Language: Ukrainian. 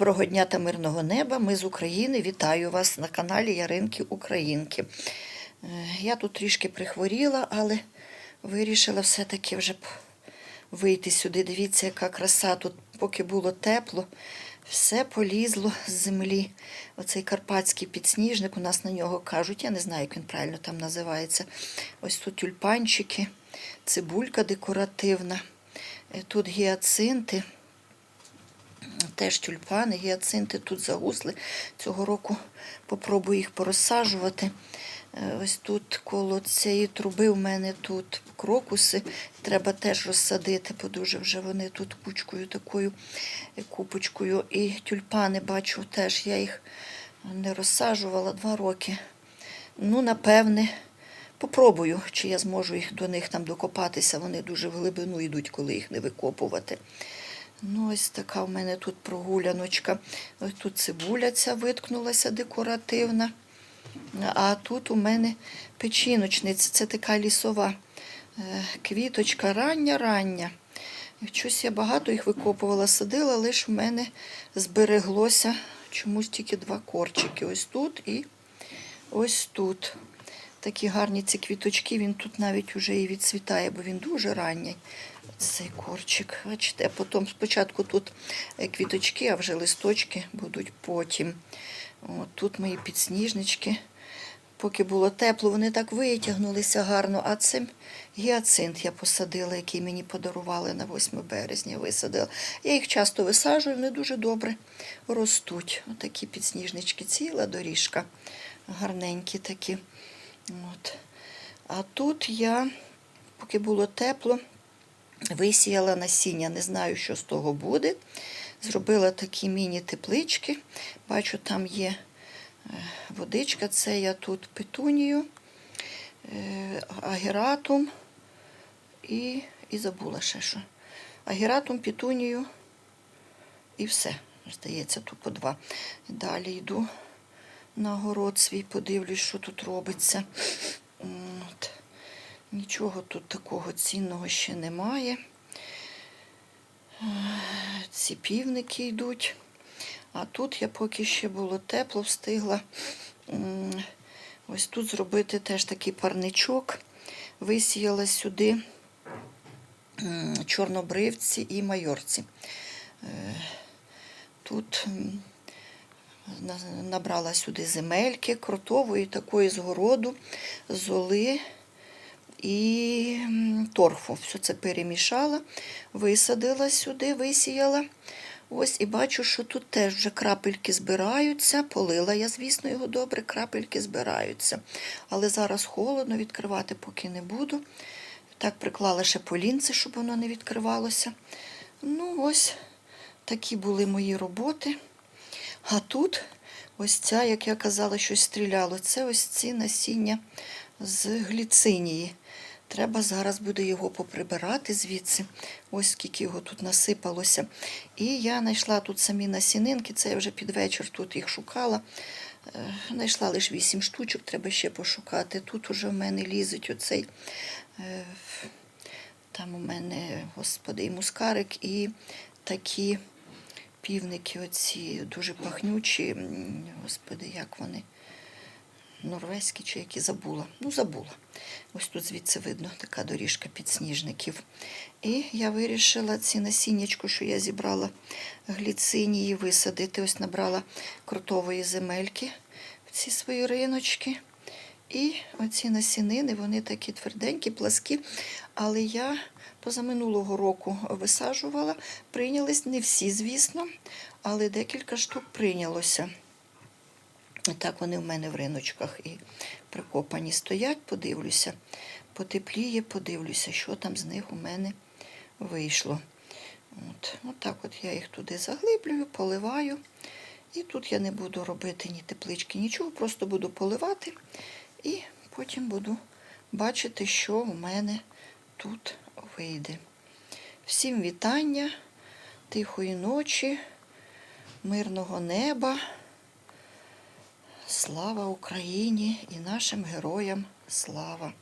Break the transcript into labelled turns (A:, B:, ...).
A: Доброго дня та мирного неба. Ми з України. Вітаю вас на каналі Яринки Українки. Е, Я тут трішки прихворіла, але вирішила все-таки вже вийти сюди. Дивіться, яка краса тут, поки було тепло, все полізло з землі. Оцей карпатський підсніжник, у нас на нього кажуть, я не знаю, як він правильно там називається. Ось тут тюльпанчики, цибулька декоративна, е, тут гіацинти. Теж тюльпани, гіацинти тут загусли. Цього року попробую їх порозсаджувати. Е, Ось тут коло цієї труби у мене тут крокуси. Треба теж розсадити, бо дуже вже вони тут кучкою такою е, купочкою. І тюльпани бачу теж. Я їх не розсаджувала два роки. Ну, напевне, попробую, чи я зможу їх до них там докопатися. Вони дуже в глибину йдуть, коли їх не викопувати. Ну, ось така в мене тут прогуляночка. Ось тут цибуля ця виткнулася декоративна. А тут у мене печіночниця, це така лісова е, квіточка рання-рання. Щось я багато їх викопувала, садила, лише в мене збереглося чомусь тільки два корчики. Ось тут і ось тут. Такі гарні ці квіточки, він тут навіть уже і відцвітає, бо він дуже ранній. Цей корчик. Бачите, потім спочатку тут е, квіточки, а вже листочки будуть потім. От тут мої підсніжнички. Поки було тепло, вони так витягнулися гарно. А це гіацинт я посадила, який мені подарували на 8 березня. Висадила. Я їх часто висаджую, вони дуже добре ростуть. Отакі підсніжнички, ціла доріжка. Гарненькі такі. От. А тут я, поки було тепло, висіяла насіння. Не знаю, що з того буде. Зробила такі міні-теплички. Бачу, там є е, водичка. Це я тут петунію, е, агератум і, і забула ще що. Агератум, петунію і все. Здається, тут по два. Далі йду на город свій, подивлюсь, що тут робиться. От. Нічого тут такого цінного ще немає. Ці півники йдуть. А тут я поки ще було тепло, встигла ось тут зробити теж такий парничок. Висіяла сюди чорнобривці і майорці. Е, Тут набрала сюди земельки, кротової такої згороду, золи і торфу. Все це перемішала, висадила сюди, висіяла. Ось і бачу, що тут теж вже крапельки збираються. Полила я, звісно, його добре, крапельки збираються. Але зараз холодно, відкривати поки не буду. Так приклала ще полінце, щоб воно не відкривалося. Ну, ось такі були мої роботи. А тут ось ця, як я казала, щось стріляло. Це ось ці насіння з гліцинії. Треба зараз буде його поприбирати звідси. Ось скільки його тут насипалося. І я знайшла тут самі насінинки, це я вже під вечір тут їх шукала. Е, Знайшла лише вісім штучок, треба ще пошукати. Тут уже в мене лізуть оцей. е, Там у мене, господи, і мускарик, і такі півники оці дуже пахнючі. Господи, як вони? Норвезькі чи які забула. Ну, забула. Ось тут звідси видно така доріжка підсніжників. І я вирішила ці насіннячку, що я зібрала гліцинії, висадити. Ось набрала крутової земельки в ці свої риночки. І оці насінини, вони такі тверденькі, пласкі. Але я позаминулого року висаджувала. Прийнялись не всі, звісно, але декілька штук прийнялося. Так вони в мене в риночках і прикопані стоять, подивлюся. Потепліє, подивлюся, що там з них у мене вийшло. От, от так от я їх туди заглиблюю, поливаю. І тут я не буду робити ні теплички, нічого, просто буду поливати і потім буду бачити, що у мене тут вийде. Всім вітання, тихої ночі, мирного неба. Слава Україні і нашим героям слава!